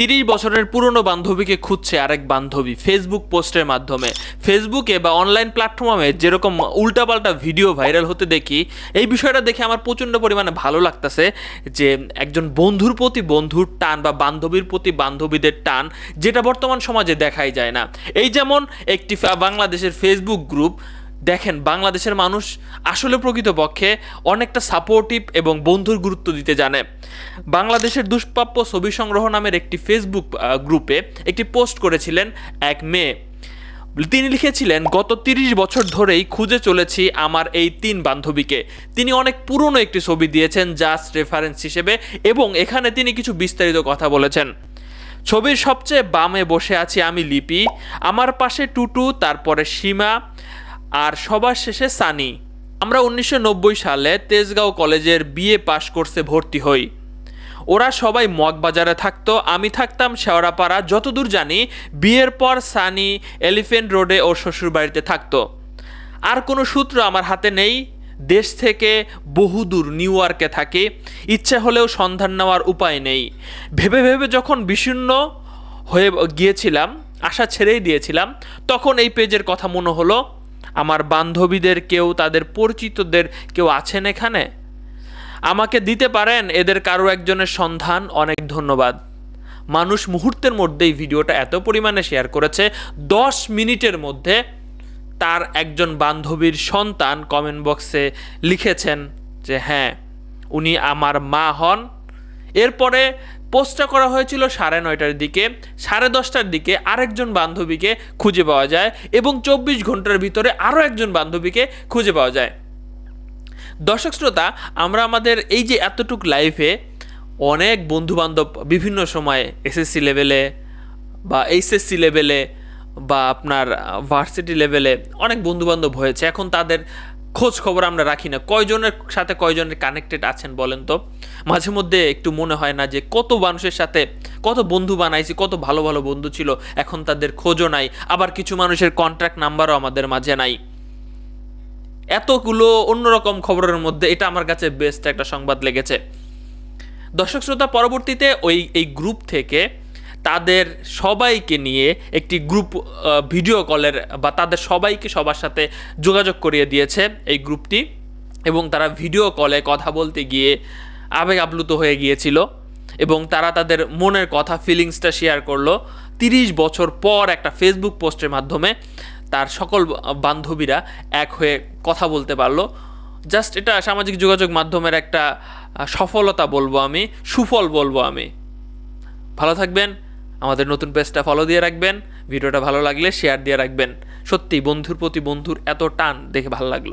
তিরিশ বছরের পুরনো বান্ধবীকে খুঁজছে আরেক বান্ধবী ফেসবুক পোস্টের মাধ্যমে। ফেসবুকে বা অনলাইন প্ল্যাটফর্মে যেরকম উল্টাপাল্টা ভিডিও ভাইরাল হতে দেখি, এই বিষয়টা দেখে আমার প্রচণ্ড পরিমাণে ভালো লাগতেছে যে একজন বন্ধুর প্রতি বন্ধুর টান বা বান্ধবীর প্রতি বান্ধবীদের টান যেটা বর্তমান সমাজে দেখাই যায় না। এই যেমন একটি বাংলাদেশের ফেসবুক গ্রুপ দেখেন, বাংলাদেশের মানুষ আসলে প্রকৃতপক্ষে অনেকটা সাপোর্টিভ এবং বন্ধুর গুরুত্ব দিতে জানে। বাংলাদেশের দুষ্প্রাপ্য ছবি সংগ্রহ নামের একটি ফেসবুক গ্রুপে একটি পোস্ট করেছিলেন এক মেয়ে। তিনি লিখেছিলেন, গত তিরিশ বছর ধরেই খুঁজে চলেছি আমার এই তিন বান্ধবীকে। তিনি অনেক পুরনো একটি ছবি দিয়েছেন জাস্ট রেফারেন্স হিসেবে, এবং এখানে তিনি কিছু বিস্তারিত কথা বলেছেন। ছবির সবচেয়ে বামে বসে আছি আমি লিপি, আমার পাশে টুটু, তারপরে সীমা আর সবার শেষে সানি। আমরা উনিশশো নব্বই সালে তেজগাঁও কলেজের বিএ পাশ কোর্সে ভর্তি হই। ওরা সবাই মগবাজারে থাকতো, আমি থাকতাম শেওড়াপাড়া, যতদূর জানি বিয়ের পর সানি এলিফেন্ট রোডে ওর শ্বশুরবাড়িতে থাকতো। আর কোনো সূত্র আমার হাতে নেই, দেশ থেকে বহুদূর নিউ ইয়র্কে থাকি, ইচ্ছে হলেও সন্ধান নেওয়ার উপায় নেই। ভেবে ভেবে যখন বিষণ্ণ হয়ে গিয়েছিলাম, আশা ছেড়েই দিয়েছিলাম, তখন এই পেজের কথা মনে হলো আমার বান্ধবীদের কেউ, তাদের পরিচিতদের কেউ আছেন এখানে? আমাকে দিতে পারেন, এদের কারও একজনের সন্ধান, অনেক ধন্যবাদ। মানুষ মুহূর্তের মধ্যেই ভিডিওটা এত পরিমাণে শেয়ার করেছে, দশ মিনিটের মধ্যে তার একজন বান্ধবীর সন্তান কমেন্ট বক্সে লিখেছেন যে হ্যাঁ উনি আমার মা হন। এরপরে পোস্টটা করা হয়েছিল সাড়ে নয়টার দিকে, সাড়ে দশটার দিকে আরেকজন বান্ধবীকে খুঁজে পাওয়া যায় এবং চব্বিশ ঘণ্টার ভিতরে আরও একজন বান্ধবীকে খুঁজে পাওয়া যায়। দর্শক শ্রোতা, আমরা আমাদের এই যে এতটুক লাইফে অনেক বন্ধুবান্ধব বিভিন্ন সময়ে এসএসসি লেভেলে বা এইচএসসি লেভেলে বা আপনার ভার্সিটি লেভেলে অনেক বন্ধুবান্ধব হয়েছে। এখন তাদের খোঁজ খবর আমরা রাখি না। কয়জনের সাথে কয়জনের কানেক্টেড আছেন বলেন তো? মাঝে মধ্যে একটু মনে হয় না যে কত মানুষের সাথে কত বন্ধু বানাইছি, কত ভালো ভালো বন্ধু ছিল, এখন তাদের খোঁজও নাই। আবার কিছু মানুষের কন্ট্যাক্ট নাম্বারও আমাদের মাঝে নাই। এতগুলো অন্যরকম খবরের মধ্যে এটা আমার কাছে বেস্ট একটা সংবাদ লেগেছে। দর্শক শ্রোতা, পরবর্তীতে ওই, এই গ্রুপ থেকে তাদের সবাইকে নিয়ে একটি গ্রুপ ভিডিও কলের বা তাদের সবাইকে সবার সাথে যোগাযোগ করিয়ে দিয়েছে এই গ্রুপটি এবং তারা ভিডিও কলে কথা বলতে গিয়ে আবেগ আপ্লুত হয়ে গিয়েছিল এবং তারা তাদের মনের কথা ফিলিংসটা শেয়ার করল। তিরিশ বছর পর একটা ফেসবুক পোস্টের মাধ্যমে তার সকল বান্ধবীরা এক হয়ে কথা বলতে পারল। জাস্ট এটা সামাজিক যোগাযোগ মাধ্যমের একটা সফলতা বলব আমি, সুফল বলব আমি। ভালো থাকবেন। আমাদের নতুন পেজটা ফলো দিয়ে রাখবেন, ভিডিওটা ভালো লাগলে শেয়ার দিয়ে রাখবেন। সত্যি বন্ধুর প্রতি বন্ধুর এত টান দেখে ভালো লাগল।